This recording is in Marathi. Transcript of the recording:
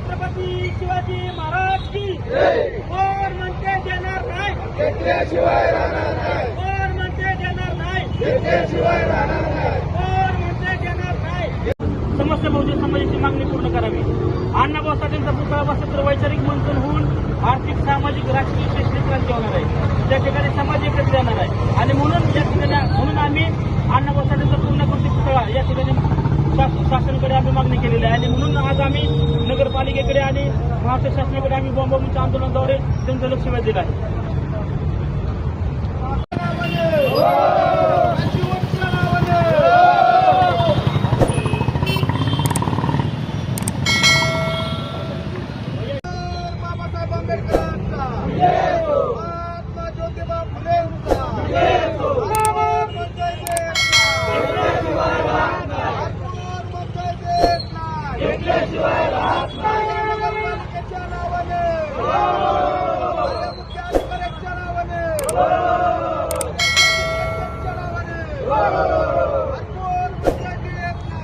छत्रपती शिवाजी महाराज की. कोण म्हणते देणार नाही? कोण म्हणते देणार नाही? कोण म्हणते देणार नाही? समस्या बहुजन समाजाची मागणी पूर्ण करावी. अण्णाभाऊ साठेंचा पुतळा वसत्र वैचारिक मंथन होऊन आर्थिक सामाजिक राजकीय शैक्षणिक क्रांती होणार आहे. त्या ठिकाणी समाज एकत्र येणार आहे. आणि म्हणून या ठिकाणी म्हणून आम्ही अण्णाभाऊ साठेंचा पूर्णकृती पुतळा या ठिकाणी शासनाकडे आम्ही मागणी केलेली आहे. आणि म्हणून आज आम्ही नगरपालिकेकडे आणि महाराष्ट्र शासनाकडे आम्ही बॉम्बच्या आंदोलनाद्वारे त्यांचं लक्ष वेधलेलं आहे. बाबासाहेब महात्मा ज्योतिबा फुलेंचा Venezuela!